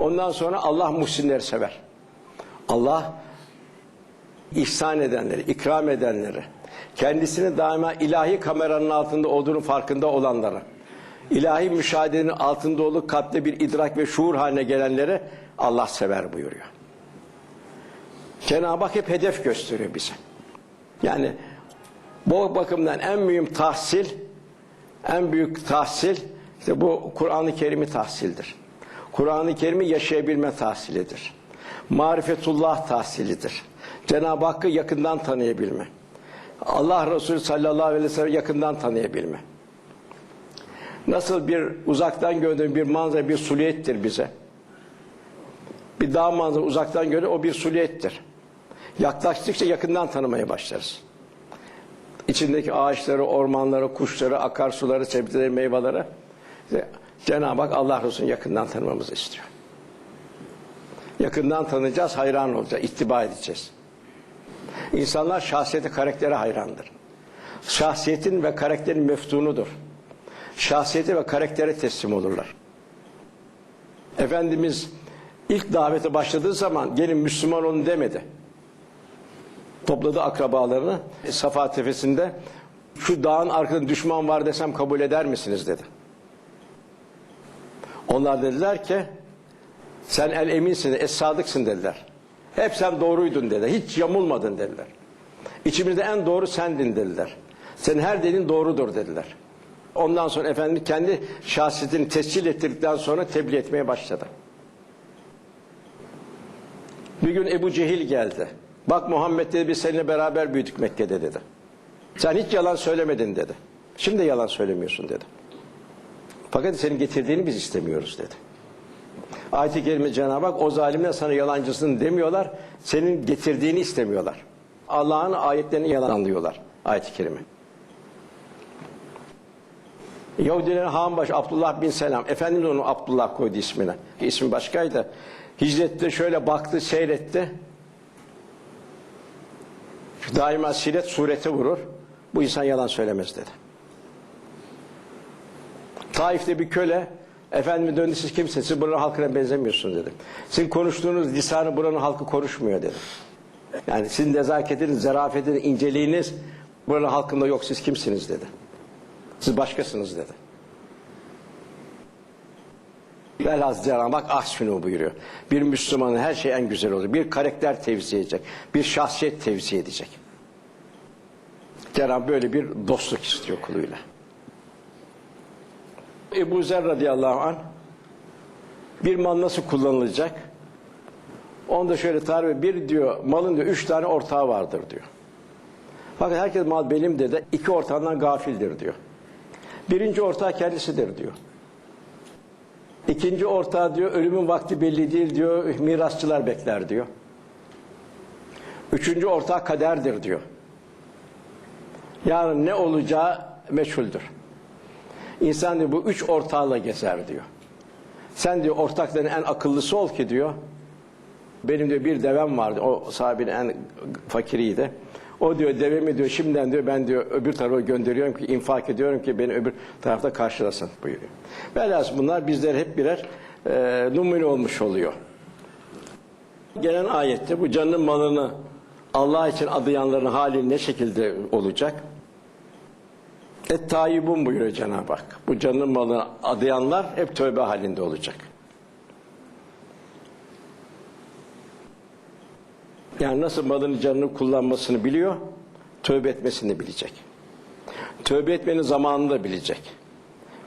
Ondan sonra Allah muhsinleri sever. Allah ihsan edenleri, ikram edenleri, kendisini daima ilahi kameranın altında olduğunu farkında olanlara, ilahi müşahedenin altında olup kalpte bir idrak ve şuur haline gelenleri Allah sever buyuruyor. Cenab-ı Hak hep hedef gösteriyor bize. Yani bu bakımdan en mühim tahsil, en büyük tahsil işte bu Kur'an-ı Kerim'i tahsildir. Kur'an-ı Kerim'i yaşayabilme tahsilidir. Marifetullah tahsilidir. Cenab-ı Hakk'ı yakından tanıyabilme. Allah Resulü sallallahu aleyhi ve sellem yakından tanıyabilme. Nasıl bir uzaktan gördüğün bir manzara bir suliyettir bize. Bir dağ manzara uzaktan göre o bir suliyettir. Yaklaştıkça yakından tanımaya başlarız. İçindeki ağaçları, ormanları, kuşları, akarsuları, sebzeleri, meyveleri Cenab-ı Hak Allah Resulü'nü yakından tanımamızı istiyor. Yakından tanıyacağız, hayran olacağız, ittiba edeceğiz. İnsanlar şahsiyeti, karaktere hayrandır. Şahsiyetin ve karakterin meftunudur. Şahsiyeti ve karaktere teslim olurlar. Efendimiz ilk davete başladığı zaman gelin Müslüman olun demedi. Topladı akrabalarını Safa tepesinde şu dağın arkasında düşman var desem kabul eder misiniz dedi. Onlar dediler ki sen el eminsin, es sadıksın dediler. Hep sen doğruydun dediler. Hiç yamulmadın dediler. İçimizde en doğru sendin dediler. Senin her dediğin doğrudur dediler. Ondan sonra Efendimiz kendi şahsiyetini tescil ettirdikten sonra tebliğ etmeye başladı. Bir gün Ebu Cehil geldi. Bak Muhammed dedi biz seninle beraber büyüdük Mekke'de dedi. Sen hiç yalan söylemedin dedi. Şimdi yalan söylemiyorsun dedi. Fakat senin getirdiğini biz istemiyoruz dedi. Ayet-i Kerime Cenab-ı Hak o zalimler sana yalancısın demiyorlar. Senin getirdiğini istemiyorlar. Allah'ın ayetlerini yalanlıyorlar. Ayet-i Kerime. Yahudilerin Hanbaş Abdullah bin Selam. Efendimiz onu Abdullah koydu ismine. İsmi başkaydı. Hicrette şöyle baktı, seyretti. Daima siret surete vurur. Bu insan yalan söylemez dedi. Taif'te bir köle Efendime döndü siz kimsiniz? Siz buranın halkına benzemiyorsunuz dedi. Sizin konuştuğunuz lisanı buranın halkı konuşmuyor dedi. Yani sizin nezaketiniz, zarafetiniz, inceliğiniz buranın halkında yok. Siz kimsiniz dedi. Siz başkasınız dedi. Velhaz Cenab-ı Hak ahsinu buyuruyor. Bir Müslümanın her şey en güzel olur. Bir karakter tevzi edecek. Bir şahsiyet tevzi edecek. Cenab-ı böyle bir dostluk istiyor kuluyla. Ebu Zer radıyallahu anh bir mal nasıl kullanılacak? Onda şöyle tarif bir diyor malın diyor üç tane ortağı vardır diyor. Fakat herkes mal benim dedi. iki ortağından gafildir diyor. Birinci ortağı kendisidir diyor. İkinci ortağı diyor ölümün vakti belli değil diyor. Mirasçılar bekler diyor. Üçüncü ortağı kaderdir diyor. Yarın ne olacağı meçhuldür. İnsan diyor bu üç ortağıyla gezer diyor. Sen diyor ortakların en akıllısı ol ki diyor. Benim diyor bir devem vardı. O sahibenin en fakiriydi. O diyor devemi diyor şimdiden diyor ben diyor öbür tarafa gönderiyorum ki infak ediyorum ki beni öbür tarafta karşılasın buyuruyor. Velhasıl bunlar bizler hep birer e, numune olmuş oluyor. Gelen ayette bu canın malını Allah için adayanların hali ne şekilde olacak? Et tayyibun buyuruyor Cenab-ı Hak. Bu canın malını adayanlar hep tövbe halinde olacak. Yani nasıl malını canını kullanmasını biliyor, tövbe etmesini bilecek. Tövbe etmenin zamanını da bilecek.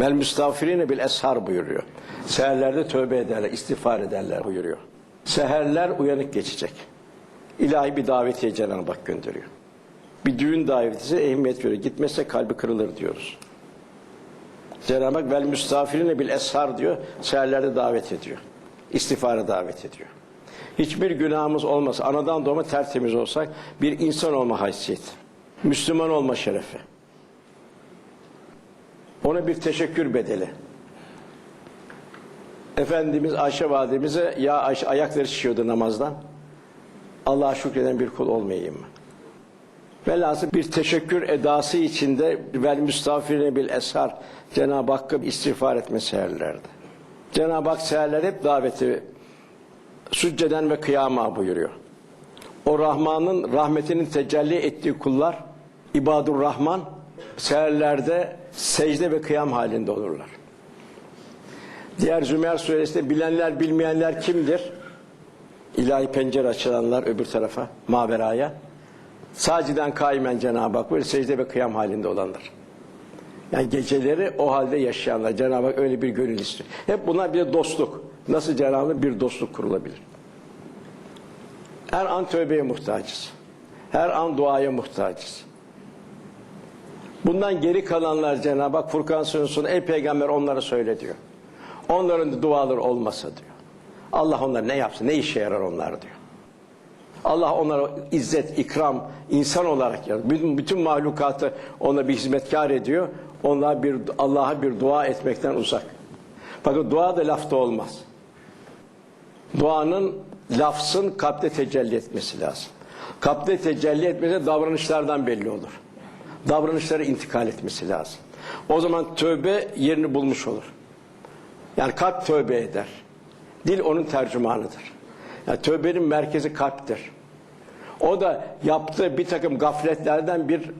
Vel müstağfirine bil eshar buyuruyor. Seherlerde tövbe ederler, istiğfar ederler buyuruyor. Seherler uyanık geçecek. İlahi bir davetiye Cenab-ı Hak gönderiyor. Bir düğün davetisi ehemmiyet veriyor. Gitmezse kalbi kırılır diyoruz. Cenab-ı Hak vel müstafirine bil eshar diyor. Seherlerde davet ediyor. İstiğfara davet ediyor. Hiçbir günahımız olmasa, anadan doğma tertemiz olsak bir insan olma haysiyeti. Müslüman olma şerefi. Ona bir teşekkür bedeli. Efendimiz Ayşe validemize ya Ayşe ayakları şişiyordu namazdan. Allah'a şükreden bir kul olmayayım mı? Velhasıl bir teşekkür edası içinde vel müstafirine bil eshar Cenab-ı Hakk'a istiğfar etme seherlerdi. Cenab-ı Hak seherler hep daveti sücceden ve kıyama buyuruyor. O Rahman'ın rahmetinin tecelli ettiği kullar ibadur Rahman seherlerde secde ve kıyam halinde olurlar. Diğer Zümer suresinde bilenler bilmeyenler kimdir? İlahi pencere açılanlar öbür tarafa, maveraya. Saciden kaimen Cenab-ı Hak böyle secde ve kıyam halinde olanlar. Yani geceleri o halde yaşayanlar. Cenab-ı Hak öyle bir gönül istiyor. Hep bunlar bir dostluk. Nasıl Cenab-ı bir dostluk kurulabilir? Her an tövbeye muhtacız. Her an duaya muhtacız. Bundan geri kalanlar Cenab-ı Hak Furkan Suresinde ey peygamber onlara söyle diyor. Onların duaları olmasa diyor. Allah onlar ne yapsın, ne işe yarar onlar diyor. Allah onlara izzet, ikram, insan olarak yarattı. Bütün, bütün mahlukatı ona bir hizmetkar ediyor. Onlar bir Allah'a bir dua etmekten uzak. Fakat dua da lafta olmaz. Duanın lafzın kalpte tecelli etmesi lazım. Kalpte tecelli etmesi davranışlardan belli olur. Davranışlara intikal etmesi lazım. O zaman tövbe yerini bulmuş olur. Yani kalp tövbe eder. Dil onun tercümanıdır. Yani tövbenin merkezi kalptir. O da yaptığı bir takım gafletlerden bir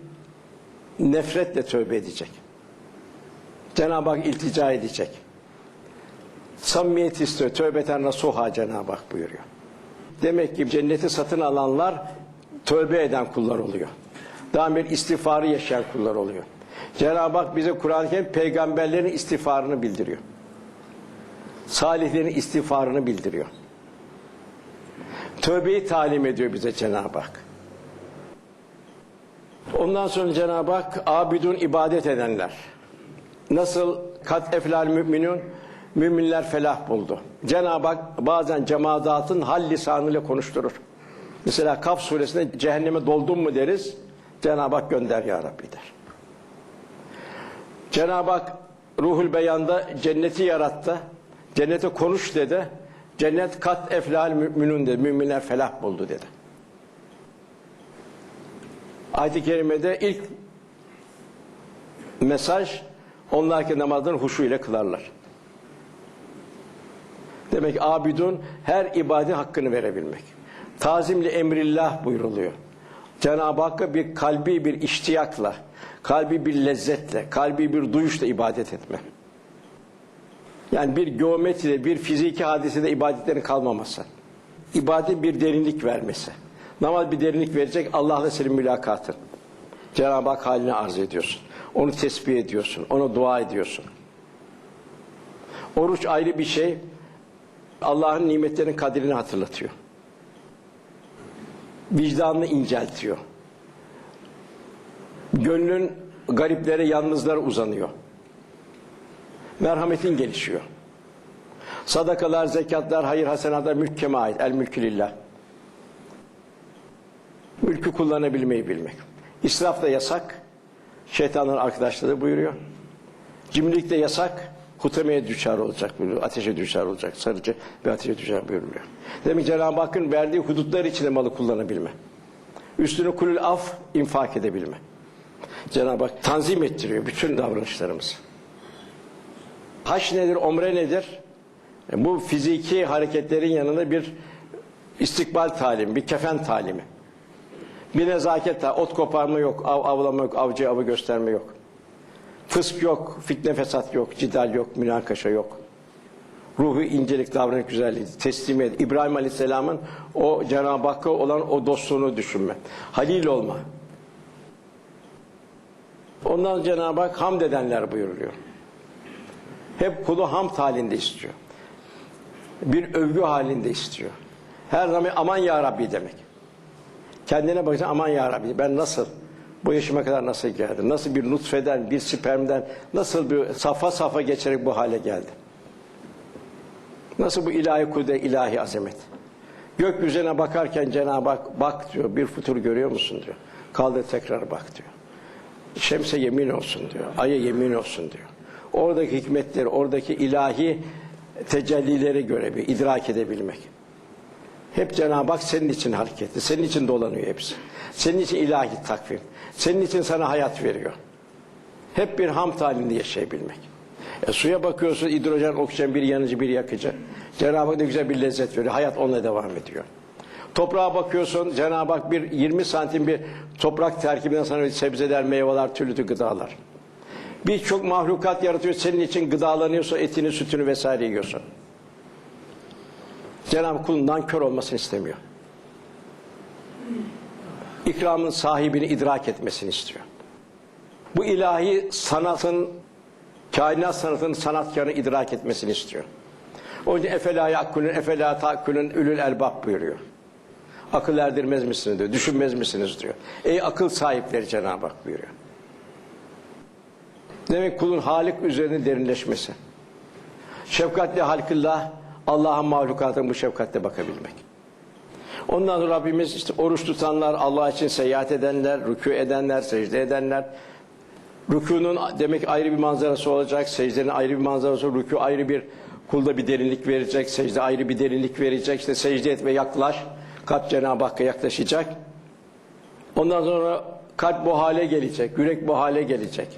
nefretle tövbe edecek. Cenab-ı Hak iltica edecek. Samimiyet istiyor. Tövbeten nasuha Cenab-ı Hak buyuruyor. Demek ki cenneti satın alanlar tövbe eden kullar oluyor. Daha bir istiğfarı yaşayan kullar oluyor. Cenab-ı Hak bize Kur'an-ı Kerim peygamberlerin istiğfarını bildiriyor. Salihlerin istiğfarını bildiriyor. Tövbeyi talim ediyor bize Cenab-ı Hak. Ondan sonra Cenab-ı Hak abidun ibadet edenler. Nasıl kat eflal müminun müminler felah buldu. Cenab-ı Hak bazen cemaatın hal lisanıyla konuşturur. Mesela Kaf suresinde cehenneme doldun mu deriz. Cenab-ı Hak gönder ya Rabbi der. Cenab-ı Hak ruhul beyanda cenneti yarattı. Cennete konuş dedi. Cennet kat eflal müminun dedi. Müminler felah buldu dedi. Ayet-i Kerime'de ilk mesaj onlar ki namazlarını huşu ile kılarlar. Demek ki abidun her ibadetin hakkını verebilmek. Tazimli emrillah buyruluyor. Cenab-ı Hakk'a bir kalbi bir iştiyakla, kalbi bir lezzetle, kalbi bir duyuşla ibadet etme. Yani bir geometride, bir fiziki hadisede ibadetlerin kalmaması. İbadet bir derinlik vermesi. Namaz bir derinlik verecek, Allah'la senin mülakatın. Cenab-ı Hak haline arz ediyorsun. Onu tesbih ediyorsun, ona dua ediyorsun. Oruç ayrı bir şey, Allah'ın nimetlerinin kadrini hatırlatıyor. Vicdanını inceltiyor. Gönlün gariplere, yalnızlara uzanıyor. Merhametin gelişiyor. Sadakalar, zekatlar, hayır hasenatlar mülk kime ait. El mülkü lillah. Mülkü kullanabilmeyi bilmek. İsraf da yasak. Şeytanın arkadaşları buyuruyor. Cimrilik de yasak. Hutemeye düşer olacak. Ateşe düşer olacak. Sarıcı bir ateşe düşer buyuruyor. Demek Cenab-ı Hakk'ın verdiği hudutlar içinde malı kullanabilme. Üstünü kulül af infak edebilme. Cenab-ı Hak tanzim ettiriyor bütün davranışlarımızı. Haç nedir, omre nedir? E, Bu fiziki hareketlerin yanında bir istikbal talimi, bir kefen talimi. Bir nezaket, ot koparma yok, av avlama yok, avcı avı gösterme yok. Fısk yok, fitne fesat yok, cidal yok, münakaşa yok. Ruhu incelik, davranış güzelliği, teslimiyet. İbrahim Aleyhisselam'ın o Cenab-ı Hakk'a olan o dostluğunu düşünme. Halil olma. Ondan Cenab-ı Hak hamd edenler buyuruyor. Hep kulu hamd halinde istiyor. Bir övgü halinde istiyor. Her zaman aman ya Rabbi demek. Kendine bakacaksın aman ya Rabbi ben nasıl bu yaşıma kadar nasıl geldim? Nasıl bir nutfeden, bir spermden nasıl bir safa safa geçerek bu hale geldim? Nasıl bu ilahi kudret, ilahi azamet? Gökyüzüne bakarken Cenab-ı Hak bak diyor bir futur görüyor musun diyor. Kaldır tekrar bak diyor. Şemse yemin olsun diyor. Aya yemin olsun diyor. Oradaki hikmetleri, oradaki ilahi tecellileri görebilmek, idrak edebilmek. Hep Cenab-ı Hak senin için hareketli, senin için dolanıyor hepsi. Senin için ilahi takvim, senin için sana hayat veriyor. Hep bir hamd halinde yaşayabilmek. E, suya bakıyorsun hidrojen, oksijen bir yanıcı bir yakıcı. Cenab-ı Hak ne güzel bir lezzet veriyor. Hayat onunla devam ediyor. Toprağa bakıyorsun Cenab-ı Hak bir 20 santim bir toprak terkibinden sana sebzeler, meyveler, türlü gıdalar. Birçok mahlukat yaratıyor. Senin için gıdalanıyorsa etini, sütünü vesaire yiyorsun. Cenab-ı kulun nankör olmasını istemiyor. İkramın sahibini idrak etmesini istiyor. Bu ilahi sanatın, kainat sanatının sanatkarını idrak etmesini istiyor. O yüzden efela yakkulun, efela takkulun, ülül elbab buyuruyor. Akıl erdirmez misiniz diyor, düşünmez misiniz diyor. Ey akıl sahipleri Cenab-ı Hak buyuruyor. Demek kulun Halik üzerine derinleşmesi. Şefkatli halkıllah, Allah'ın mahlukatına bu şefkatle bakabilmek. Ondan sonra Rabbimiz işte oruç tutanlar, Allah için seyahat edenler, rükû edenler, secde edenler. Rükûnun demek ayrı bir manzarası olacak, secdenin ayrı bir manzarası, rükû ayrı bir kulda bir derinlik verecek, secde ayrı bir derinlik verecek. İşte secde etme yaklaş, kalp Cenab-ı Hakk'a yaklaşacak. Ondan sonra kalp bu hale gelecek, yürek bu hale gelecek.